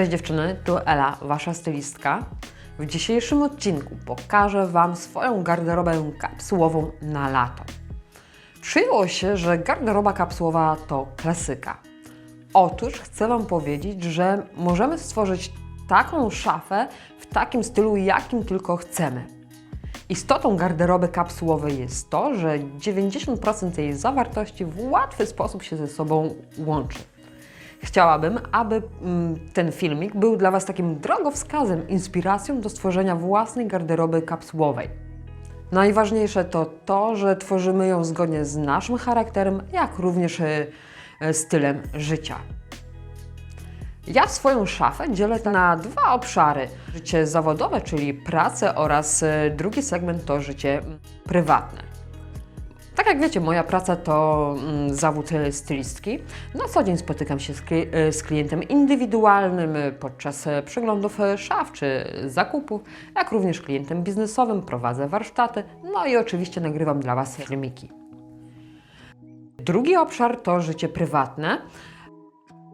Cześć dziewczyny, tu Ela, Wasza stylistka. W dzisiejszym odcinku pokażę Wam swoją garderobę kapsułową na lato. Przyjęło się, że garderoba kapsułowa to klasyka. Otóż chcę Wam powiedzieć, że możemy stworzyć taką szafę w takim stylu, jakim tylko chcemy. Istotą garderoby kapsułowej jest to, że 90% jej zawartości w łatwy sposób się ze sobą łączy. Chciałabym, aby mm, ten filmik był dla Was takim drogowskazem, inspiracją do stworzenia własnej garderoby kapsułowej. Najważniejsze to to, że tworzymy ją zgodnie z naszym charakterem, jak również e, e, stylem życia. Ja swoją szafę dzielę na dwa obszary: życie zawodowe, czyli pracę, oraz e, drugi segment to życie prywatne. Tak jak wiecie, moja praca to mm, zawód stylistki. Na co dzień spotykam się z, z klientem indywidualnym podczas e, przeglądów e, szaf czy zakupów, jak również klientem biznesowym. Prowadzę warsztaty, no i oczywiście nagrywam dla Was filmiki. Drugi obszar to życie prywatne.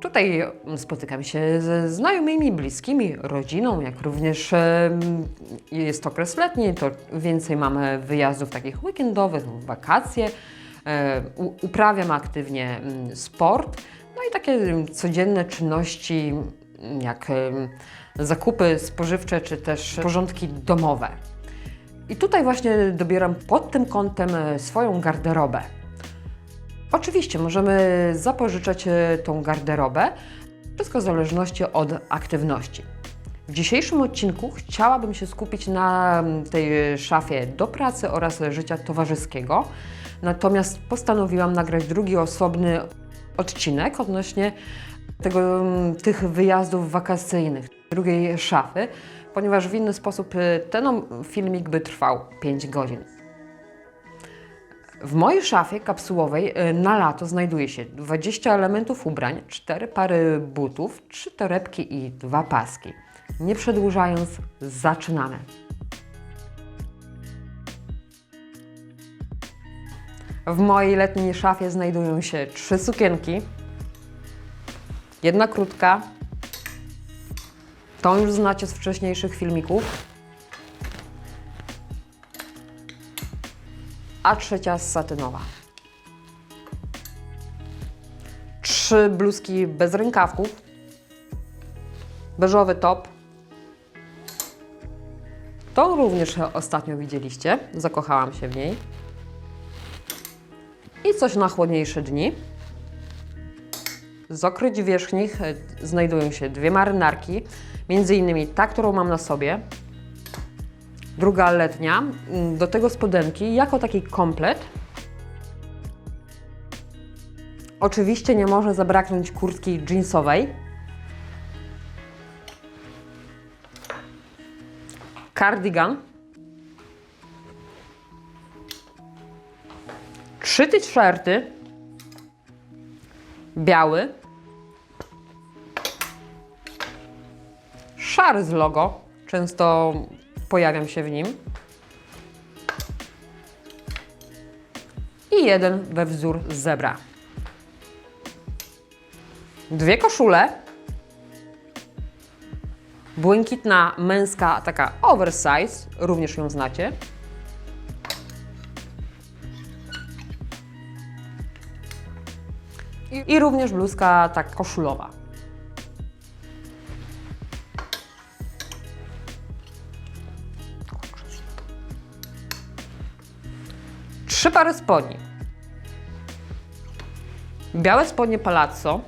Tutaj spotykam się ze znajomymi, bliskimi, rodziną, jak również jest okres letni, to więcej mamy wyjazdów takich weekendowych, wakacje. E, Uprawiam aktywnie mm, sport, no i takie codzienne czynności mm, jak zakupy spożywcze czy też porządki domowe. I tutaj właśnie dobieram pod tym kątem e, swoją garderobę. Oczywiście możemy zapożyczać e, tą garderobę, wszystko w zależności od aktywności. W dzisiejszym odcinku chciałabym się skupić na tej szafie do pracy oraz życia towarzyskiego. Natomiast postanowiłam nagrać drugi osobny odcinek odnośnie tego, tych wyjazdów wakacyjnych, drugiej szafy, ponieważ w inny sposób e, ten filmik by trwał 5 godzin. W mojej szafie kapsułowej y, na lato znajduje się 20 elementów ubrań, 4 pary butów, 3 torebki i 2 paski. Nie przedłużając, zaczynamy. W mojej letniej szafie znajdują się 3 sukienki, jedna krótka, tą już znacie z wcześniejszych filmików, a trzecia satynowa. Trzy bluzki bez rękawków, beżowy top. Tą również ostatnio widzieliście, zakochałam się w niej. I coś na chłodniejsze dni. Z okryć wierzchnich e, znajdują się dwie marynarki, między innymi ta, którą mam na sobie, druga letnia, mm, do tego spodenki jako taki komplet. Oczywiście nie może zabraknąć kurtki jeansowej. Cardigan. Trzy t-shirty. Biały. Szary z logo. Często pojawiam się w nim. I jeden we wzór zebra. Dwie koszule. Błękitna, męska, taka oversize, również ją znacie. I, również bluzka tak koszulowa. Trzy pary spodni. Białe spodnie palazzo.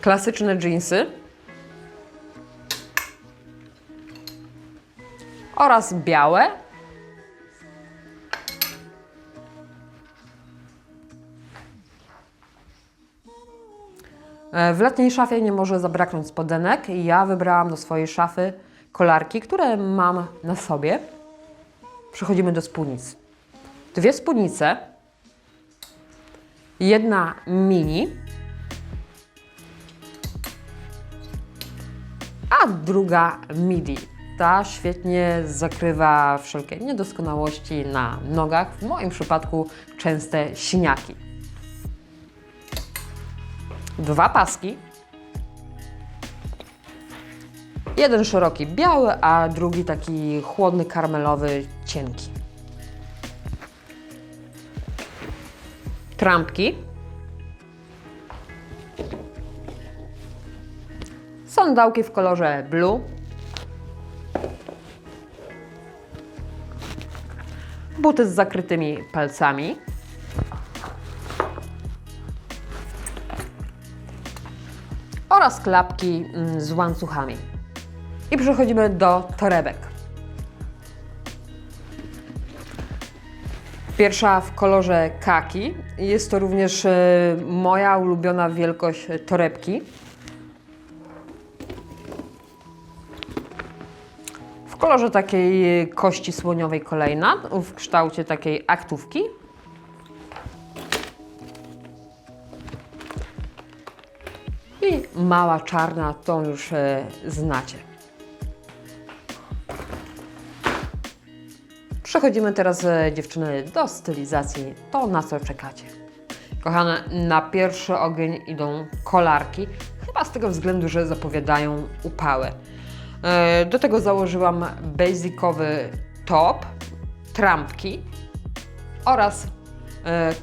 Klasyczne jeansy. Oraz białe. E, W letniej szafie nie może zabraknąć spodenek ja wybrałam do swojej szafy kolarki, które mam na sobie. Przechodzimy do spódnic. Dwie spódnice, jedna mini, a druga midi. Ta świetnie zakrywa wszelkie niedoskonałości na nogach, w moim przypadku częste siniaki. dwa paski. Jeden szeroki biały, a drugi taki chłodny karmelowy, cienki. Trampki. Sandałki w kolorze blue. Buty z zakrytymi palcami. Oraz klapki mm, z łańcuchami. I przechodzimy do torebek. Pierwsza w kolorze kaki. Jest to również e, moja ulubiona wielkość torebki. W kolorze takiej kości słoniowej kolejna, w kształcie takiej aktówki. I mała czarna, tą już e, znacie. Przechodzimy teraz, e, dziewczyny, do stylizacji. To na co czekacie. Kochane, na pierwszy ogień idą kolarki. Chyba z tego względu, że zapowiadają upały. E, Do tego założyłam basicowy top, trampki oraz e,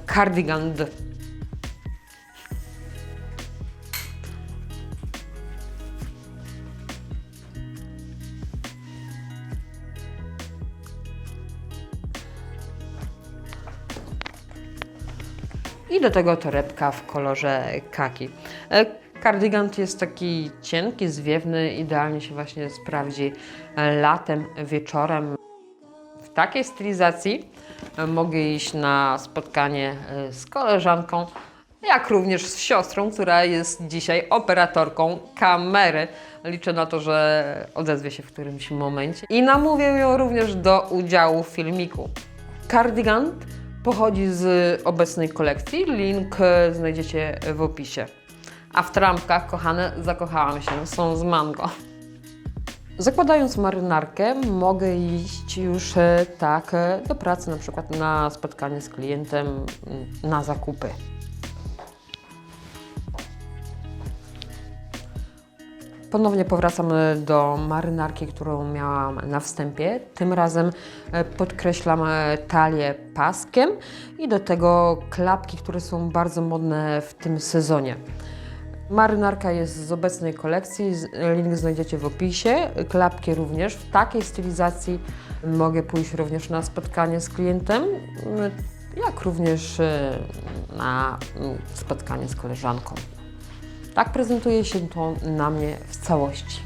I do tego torebka w kolorze kaki. E, Kardygan jest taki cienki, zwiewny, idealnie się właśnie sprawdzi e, latem, wieczorem. W takiej stylizacji e, mogę iść na spotkanie z koleżanką, jak również z siostrą, która jest dzisiaj operatorką kamery. Liczę na to, że odezwie się w którymś momencie i namówię ją również do udziału w filmiku. Cardigan pochodzi z obecnej kolekcji. Link e, znajdziecie w opisie. A w trampkach, kochane, zakochałam się. Są z mango. Zakładając marynarkę, mogę iść już e, tak e, do pracy, na przykład na spotkanie z klientem, mm, na zakupy. Ponownie powracam do marynarki, którą miałam na wstępie. Tym razem e, podkreślam e, talię paskiem i do tego klapki, które są bardzo modne w tym sezonie. Marynarka jest z obecnej kolekcji, link znajdziecie w opisie. Klapki również. W takiej stylizacji mogę pójść również na spotkanie z klientem, jak również e, na mm, spotkanie z koleżanką. Tak prezentuje się to na mnie w całości.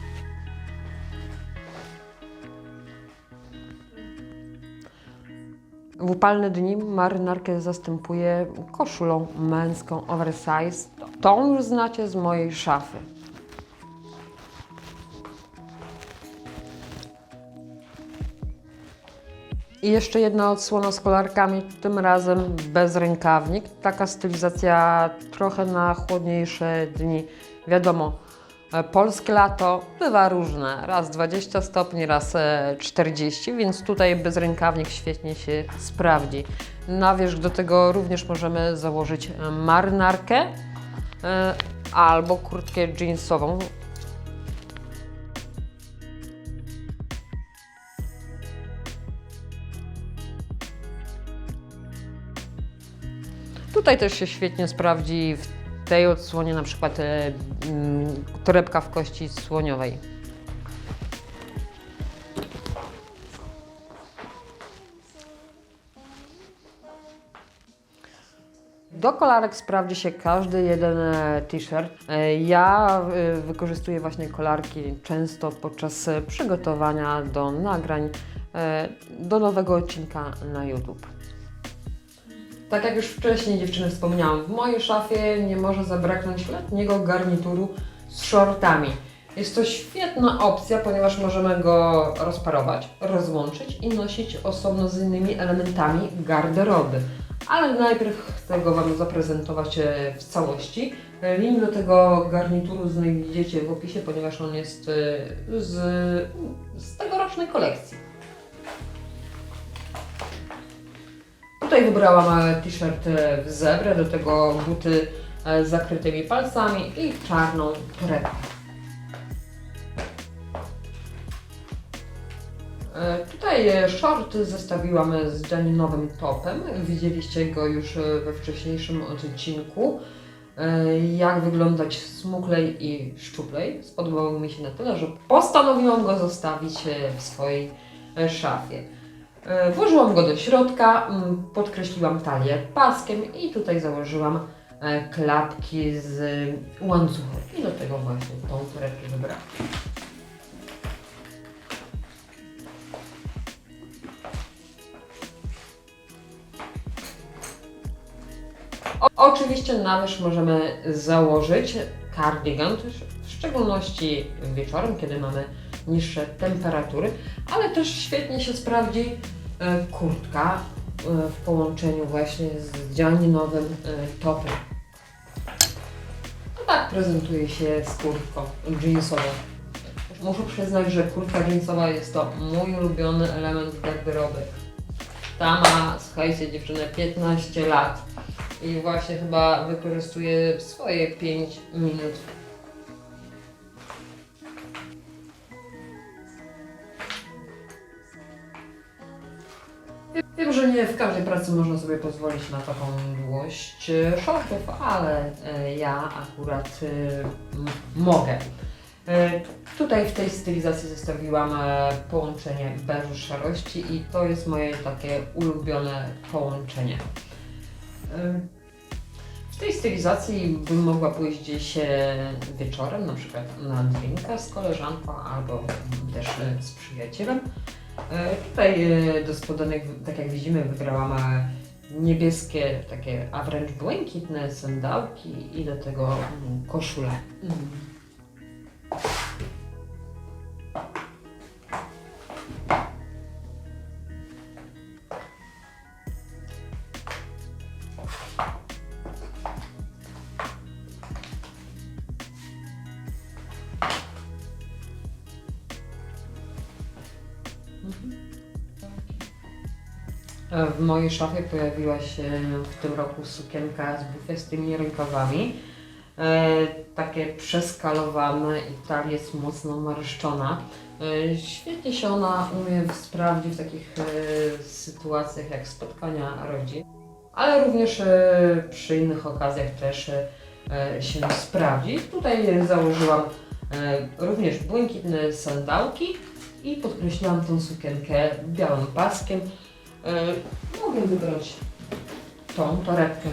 W upalne dni marynarkę zastępuję koszulą męską oversize. Tą już znacie z mojej szafy. I jeszcze jedna odsłona z kolarkami, tym razem bez rękawnik. Taka stylizacja trochę na chłodniejsze dni. Wiadomo, e, polskie lato bywa różne. Raz 20 stopni, raz e, 40, więc tutaj bez rękawnik świetnie się sprawdzi. Na wierzch do tego również możemy założyć e, marynarkę e, albo kurtkę jeansową. Tutaj też się świetnie sprawdzi w tej odsłonie na przykład e, mm, torebka w kości słoniowej. Do kolarek sprawdzi się każdy jeden e, t-shirt. E, Ja e, wykorzystuję właśnie kolarki często podczas przygotowania do nagrań do nowego odcinka na YouTube. Tak jak już wcześniej dziewczyny wspomniałam, w mojej szafie nie może zabraknąć letniego garnituru z shortami. Jest to świetna opcja, ponieważ możemy go rozparować, rozłączyć i nosić osobno z innymi elementami garderoby. Ale najpierw chcę go Wam zaprezentować e, w całości. E, Link do tego garnituru znajdziecie w opisie, ponieważ on jest e, z, z tegorocznej kolekcji. Tutaj wybrałam e, t-shirt e, w zebrę, do tego buty e, z zakrytymi palcami i czarną torebkę. Tutaj shorty zestawiłam z deninowym topem. Widzieliście go już we wcześniejszym odcinku. Jak wyglądać smuklej i szczuplej. Spodobał mi się na tyle, że postanowiłam go zostawić w swojej szafie. E, Włożyłam go do środka, mm, podkreśliłam talię paskiem i tutaj założyłam e, klapki z łańcuchem. I do tego właśnie tą torebkę wybrałam. Oczywiście na wierzch możemy założyć cardigan, też w szczególności wieczorem, kiedy mamy niższe temperatury, ale też świetnie się sprawdzi e, kurtka e, w połączeniu właśnie z dzianinowym e, topem. No tak prezentuje się z kurtką jeansową. Muszę przyznać, że kurtka jeansowa jest to mój ulubiony element garderoby. Ta ma, słuchajcie dziewczyny, 15 lat i właśnie chyba wykorzystuje swoje 5 minut. Że nie w każdej pracy można sobie pozwolić na taką długość e, shortów, ale e, ja akurat e, mogę. Tutaj w tej stylizacji zostawiłam połączenie beżu szarości i to jest moje takie ulubione połączenie. W tej stylizacji bym mogła pójść gdzieś wieczorem, na przykład na drinka z koleżanką albo też z przyjacielem. E, Tutaj e, do spodenek, tak jak widzimy, wybrałam e, niebieskie, takie, a wręcz błękitne sandałki i do tego mm, koszulę. Mm. Mojej szafie pojawiła się w tym roku sukienka z bufestymi rękawami. E, takie przeskalowane i talia jest mocno marszczona. E, świetnie się ona umie sprawdzić w takich e, sytuacjach jak spotkania rodzin, ale również e, przy innych okazjach też e, się sprawdzi. Tutaj założyłam e, również błękitne sandałki i podkreśliłam tą sukienkę białym paskiem. E, mogę wybrać tą torebkę.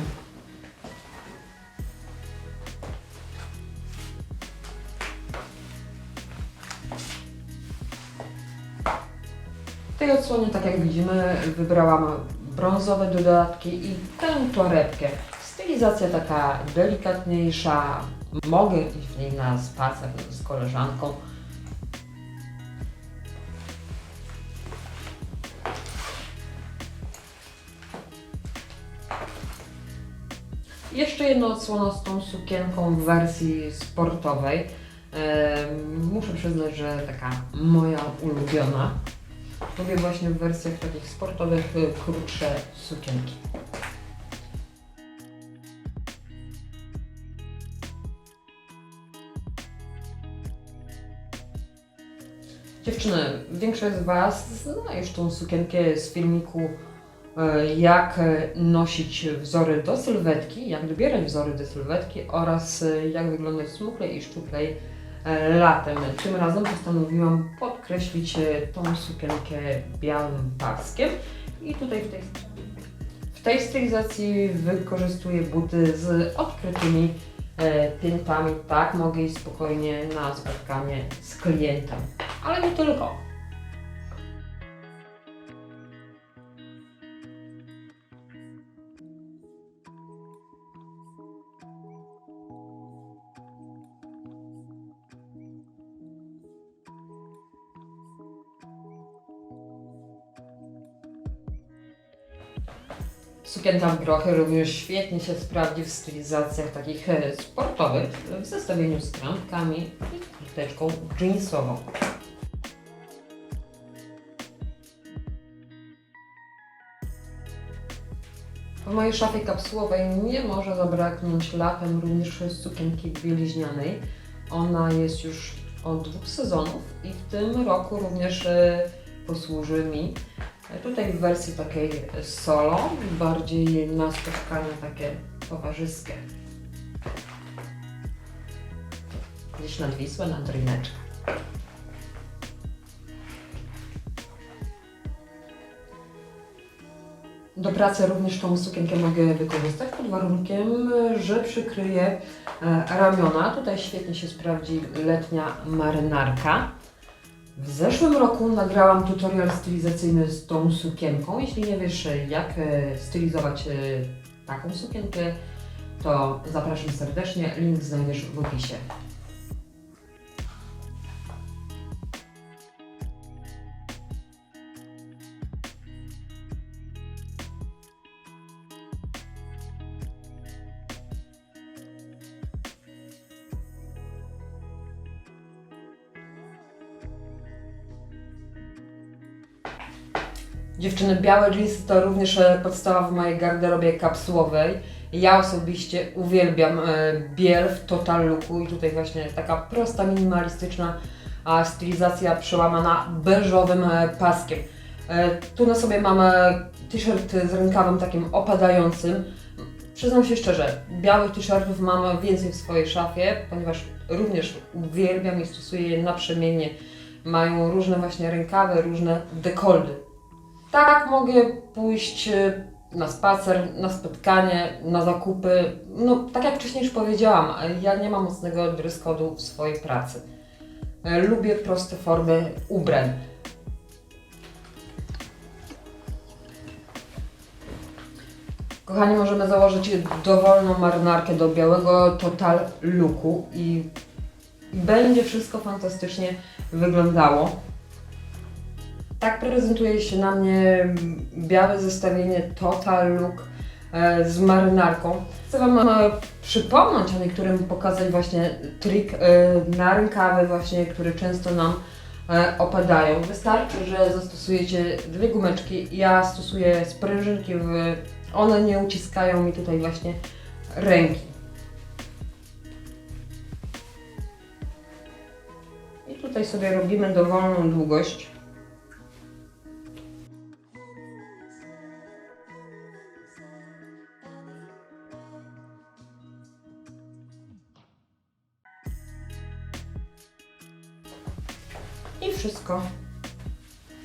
W tej odsłonie, tak jak widzimy, wybrałam brązowe dodatki i tę torebkę. Stylizacja taka delikatniejsza. Mogę iść w niej na spacer z koleżanką. Jeszcze jedna odsłona z tą sukienką w wersji sportowej. Muszę przyznać, że taka moja ulubiona. Lubię właśnie w wersjach takich sportowych y, krótsze sukienki. Dziewczyny, większość z Was zna już tą sukienkę z filmiku jak e, nosić wzory do sylwetki, jak dobierać wzory do sylwetki oraz e, jak wyglądać smuklej i szczuplej e, latem. Tym razem postanowiłam podkreślić e, tą sukienkę białym paskiem i tutaj w tej, w tej stylizacji wykorzystuję buty z odkrytymi e, piętami. Tak, mogę iść spokojnie na spotkanie z klientem, ale nie tylko. Sukienka w grochy również świetnie się sprawdzi w stylizacjach takich e, sportowych, w zestawieniu z trampkami i kurteczką jeansową. W mojej szafie kapsułowej nie może zabraknąć latem również sukienki bieliźnianej. Ona jest już od dwóch sezonów i w tym roku również e, posłuży mi. E, Tutaj w wersji takiej solo, bardziej na spotkania takie towarzyskie. Gdzieś nad Wisłę, nad Ryneczkę. Do pracy również tą sukienkę mogę wykorzystać pod warunkiem, że przykryję e, ramiona. Tutaj świetnie się sprawdzi letnia marynarka. W zeszłym roku nagrałam tutorial stylizacyjny z tą sukienką. Jeśli nie wiesz jak e, stylizować e, taką sukienkę, to zapraszam serdecznie. Link znajdziesz w opisie. Dziewczyny, białe jeansy to również e, podstawa w mojej garderobie kapsułowej. Ja osobiście uwielbiam e, biel w total looku i tutaj właśnie taka prosta, minimalistyczna a stylizacja przełamana beżowym e, paskiem. E, Tu na sobie mamy t-shirt z rękawem takim opadającym. Przyznam się szczerze, białych t-shirtów mam więcej w swojej szafie, ponieważ również uwielbiam i stosuję je naprzemiennie. Mają różne właśnie rękawy, różne dekoldy. Tak, mogę pójść e, na spacer, na spotkanie, na zakupy. No, tak jak wcześniej już powiedziałam, ja nie mam mocnego code'u w swojej pracy. E, Lubię proste formy ubrań. Kochani, możemy założyć dowolną marynarkę do białego total looku i będzie wszystko fantastycznie wyglądało. Tak prezentuje się na mnie białe zestawienie Total Look e, z marynarką. Chcę Wam e, przypomnieć, a niektórym pokazać właśnie trik e, na rękawy właśnie, które często nam opadają. Wystarczy, że zastosujecie dwie gumeczki. Ja stosuję sprężynki, w, one nie uciskają mi tutaj właśnie ręki. I tutaj sobie robimy dowolną długość. I wszystko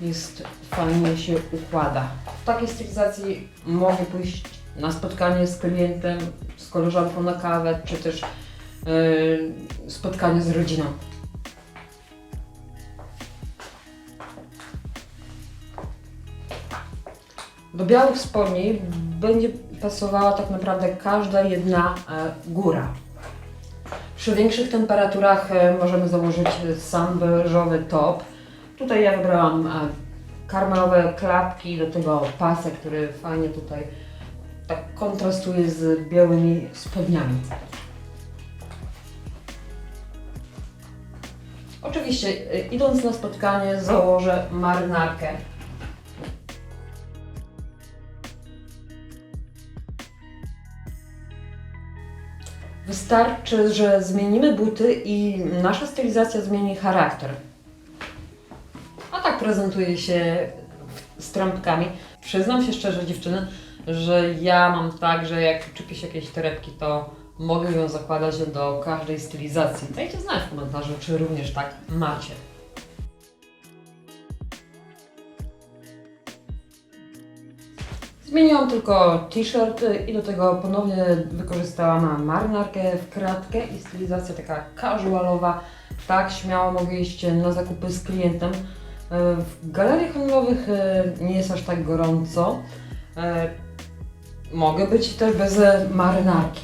jest fajnie się układa. W takiej stylizacji mogę pójść na spotkanie z klientem, z koleżanką na kawę, czy też yy, spotkanie z rodziną. Do białych spodni będzie pasowała tak naprawdę każda jedna e, góra. Przy większych temperaturach e, możemy założyć e, sam beżowy top. Tutaj ja wybrałam e, karmelowe klapki, do tego pasek, który fajnie tutaj tak kontrastuje z białymi spodniami. Oczywiście idąc na spotkanie założę marynarkę. Wystarczy, że zmienimy buty i nasza stylizacja zmieni charakter. A tak prezentuje się z trampkami. Przyznam się szczerze, dziewczyny, że ja mam tak, że jak czepię się jakieś torebki, to mogę ją zakładać do każdej stylizacji. Dajcie znać w komentarzu, czy również tak macie. Zmieniłam tylko t-shirt i do tego ponownie wykorzystałam marynarkę w kratkę i stylizacja taka casualowa. Tak, śmiało mogę iść na zakupy z klientem. E, W galeriach handlowych e, nie jest aż tak gorąco. E, Mogę być też bez marynarki.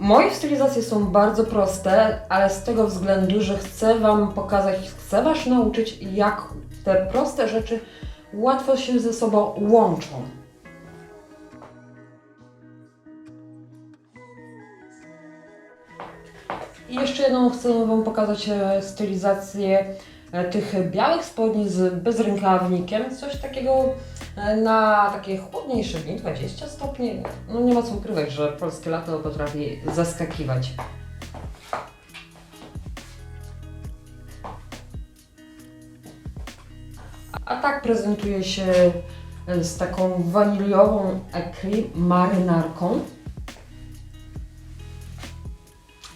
Moje stylizacje są bardzo proste, ale z tego względu, że chcę Wam pokazać, chcę Was nauczyć, jak te proste rzeczy łatwo się ze sobą łączą. I jeszcze jedną chcę Wam pokazać e, stylizację e, tych białych spodni z bezrękawnikiem. Coś takiego na takie chłodniejsze dni, 20 stopni. No nie ma co ukrywać, że polskie lato potrafi zaskakiwać. A tak prezentuje się e, z taką waniliową ekri marynarką.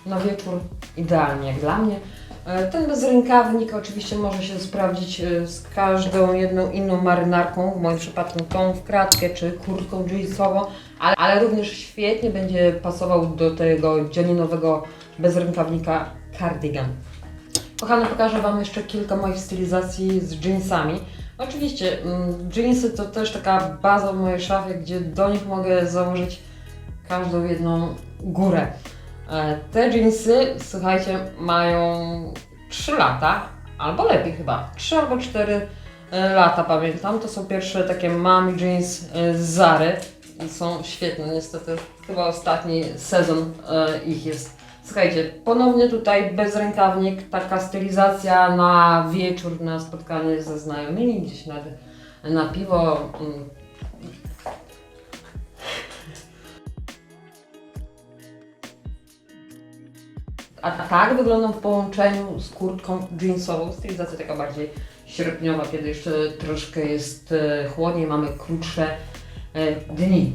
Na wieczór idealnie jak dla mnie. E, Ten bezrękawnik oczywiście może się sprawdzić e, z każdą jedną inną marynarką, w moim przypadku tą w kratkę czy kurtką jeansową, ale, ale również świetnie będzie pasował do tego dzioninowego bezrękawnika cardigan. Kochane, pokażę Wam jeszcze kilka moich stylizacji z jeansami. Oczywiście, mm, jeansy to też taka baza w mojej szafie, gdzie do nich mogę założyć każdą jedną górę. E, Te jeansy, słuchajcie, mają 3 lata, albo lepiej chyba, 3 albo 4 lata pamiętam. To są pierwsze takie mami jeans e, z Zary są świetne. Niestety chyba ostatni sezon e, ich jest. Słuchajcie, ponownie tutaj bezrękawnik, taka stylizacja na wieczór, na spotkanie ze znajomymi, gdzieś na, na piwo. A tak wyglądam w połączeniu z kurtką jeansową, stylizacja taka bardziej sierpniowa, kiedy jeszcze troszkę jest e, chłodniej, mamy krótsze e, dni.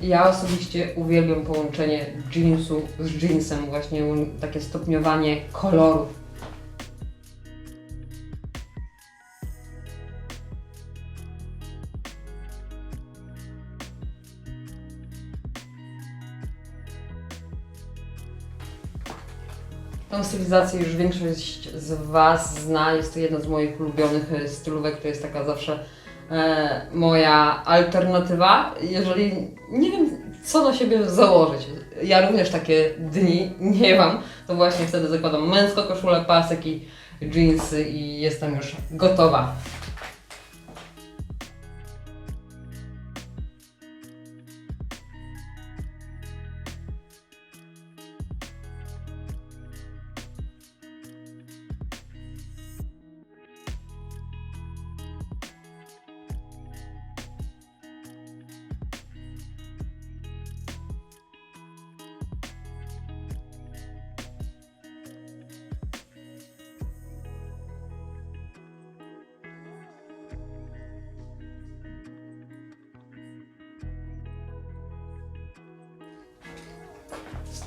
Ja osobiście uwielbiam połączenie jeansu z jeansem, właśnie takie stopniowanie kolorów. Stylizację już większość z Was zna. Jest to jedna z moich ulubionych e, stylówek. To jest taka zawsze e, moja alternatywa. Jeżeli nie wiem, co na siebie założyć, ja również takie dni nie mam, to właśnie wtedy zakładam męską koszulę, pasek i jeansy i jestem już gotowa.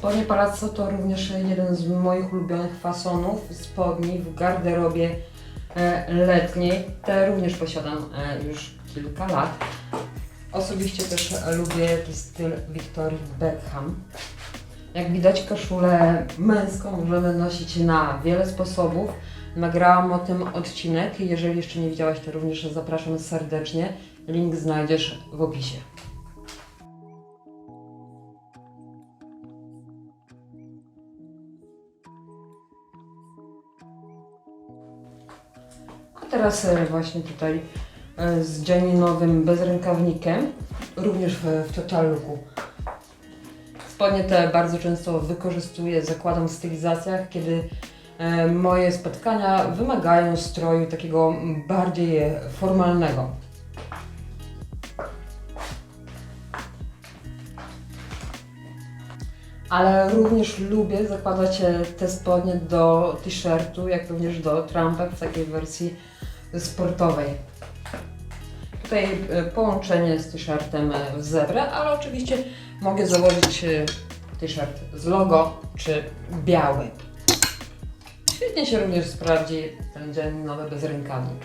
Spodnie palazzo to również jeden z moich ulubionych fasonów spodni w garderobie e, letniej. Te również posiadam e, już kilka lat. Osobiście też lubię taki styl Victoria Beckham. Jak widać koszulę męską możemy nosić na wiele sposobów. Nagrałam o tym odcinek. Jeżeli jeszcze nie widziałaś, to również zapraszam serdecznie. Link znajdziesz w opisie. Teraz e, właśnie tutaj e, z dzianinowym bezrękawnikiem, również w, w Total Looku. Spodnie te bardzo często wykorzystuję, zakładam w stylizacjach, kiedy e, moje spotkania wymagają stroju takiego bardziej formalnego. Ale również lubię zakładać te spodnie do t-shirtu, jak również do trampek w takiej wersji sportowej. Tutaj e, połączenie z t-shirtem e, w zebrę, ale oczywiście mogę założyć e, t-shirt z logo czy biały. Świetnie się również sprawdzi ten dzień nowy bezrękawnik.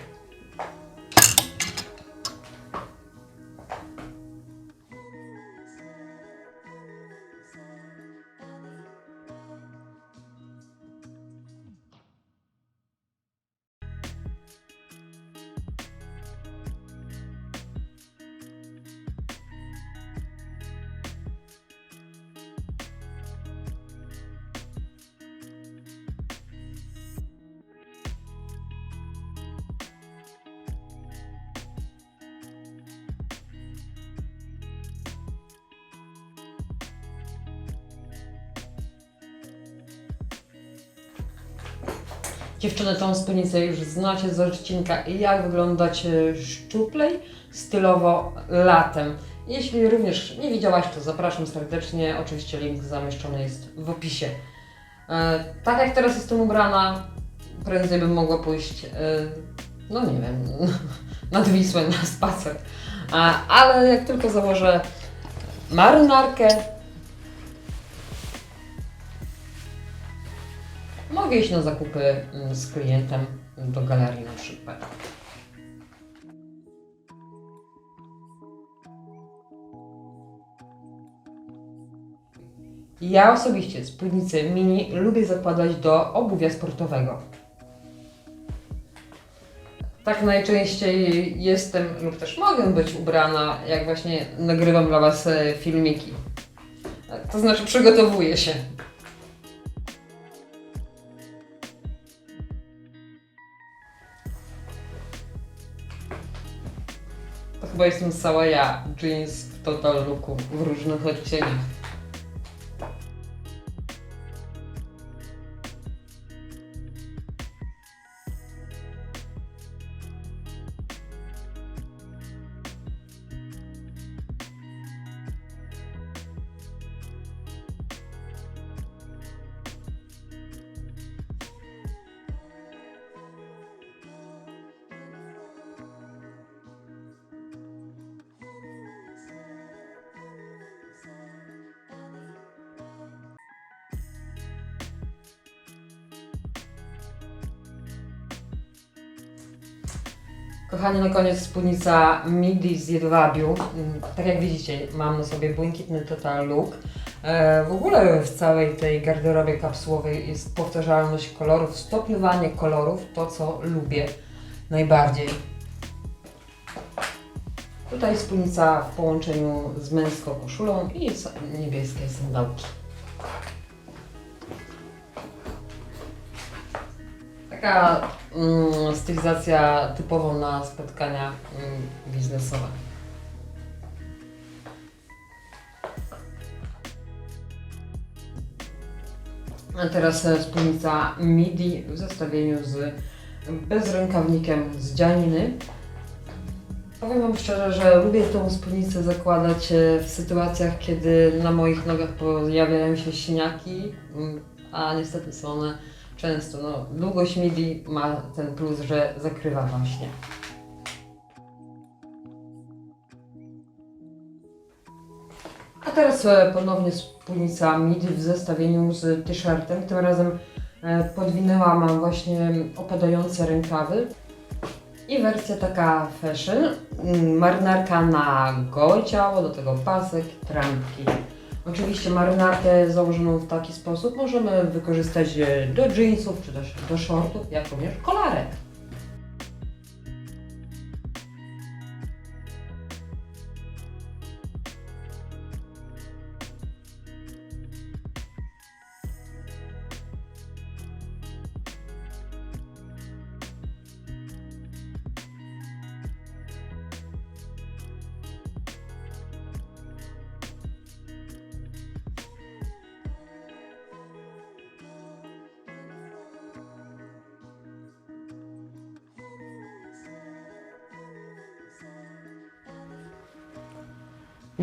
Tą spódnicę już znacie z odcinka jak wyglądać e, szczuplej, stylowo latem. Jeśli również nie widziałaś, to zapraszam serdecznie. Oczywiście link zamieszczony jest w opisie. E, tak jak teraz jestem ubrana, prędzej bym mogła pójść, e, no nie wiem, nad Wisłę na spacer. Ale jak tylko założę marynarkę, mogę iść na zakupy mm, z klientem do galerii na przykład. Ja osobiście spódnicę mini lubię zakładać do obuwia sportowego. Tak najczęściej jestem lub też mogę być ubrana, jak właśnie nagrywam dla Was e, filmiki. To znaczy przygotowuję się. Chyba jestem cała ja, jeans w total looku, w różnych odcieniach. Kochani, na koniec spódnica midi z jedwabiu. Mm, Tak jak widzicie, mam na sobie błękitny total look. E, w ogóle w całej tej garderobie kapsułowej jest powtarzalność kolorów, stopniowanie kolorów, to co lubię najbardziej. Tutaj spódnica w połączeniu z męską koszulą i niebieskie sandałki. Taka mm, stylizacja typową na spotkania mm, biznesowe. A teraz e, spódnica midi w zestawieniu z bezrękawnikiem z dzianiny. Powiem Wam szczerze, że lubię tą spódnicę zakładać e, w sytuacjach, kiedy na moich nogach pojawiają się siniaki, mm, a niestety są one często. No, długość midi ma ten plus, że zakrywa właśnie. A teraz e, ponownie spódnica midi w zestawieniu z t-shirtem. Tym razem e, podwinęłam właśnie opadające rękawy. I wersja taka fashion, mm, marynarka na gołe ciało, do tego pasek, trampki. Oczywiście marynarkę założoną w taki sposób możemy wykorzystać e, do jeansów, czy też do shortów, jak również kolarek.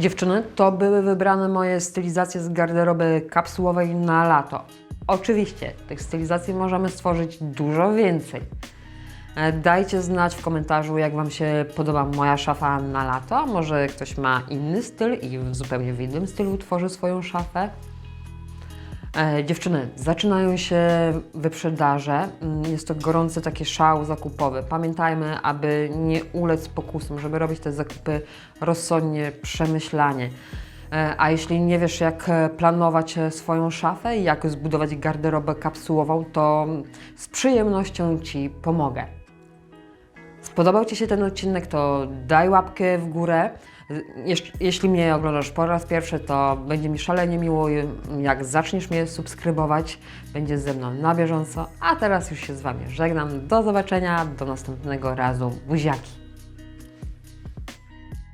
Dziewczyny, to były wybrane moje stylizacje z garderoby kapsułowej na lato. Oczywiście, tych stylizacji możemy stworzyć dużo więcej. E, Dajcie znać w komentarzu, jak Wam się podoba moja szafa na lato. Może ktoś ma inny styl i w zupełnie innym stylu tworzy swoją szafę. E, dziewczyny, zaczynają się wyprzedaże. Mm, Jest to gorący taki szał zakupowy. Pamiętajmy, aby nie ulec pokusom, żeby robić te zakupy rozsądnie, przemyślanie. E, A jeśli nie wiesz, jak planować e, swoją szafę i jak zbudować garderobę kapsułową, to z przyjemnością Ci pomogę. Spodobał Ci się ten odcinek, to daj łapkę w górę. Jeśli mnie oglądasz po raz pierwszy, to będzie mi szalenie miło, jak zaczniesz mnie subskrybować. Będzie ze mną na bieżąco. A teraz już się z Wami żegnam. Do zobaczenia, do następnego razu. Buziaki.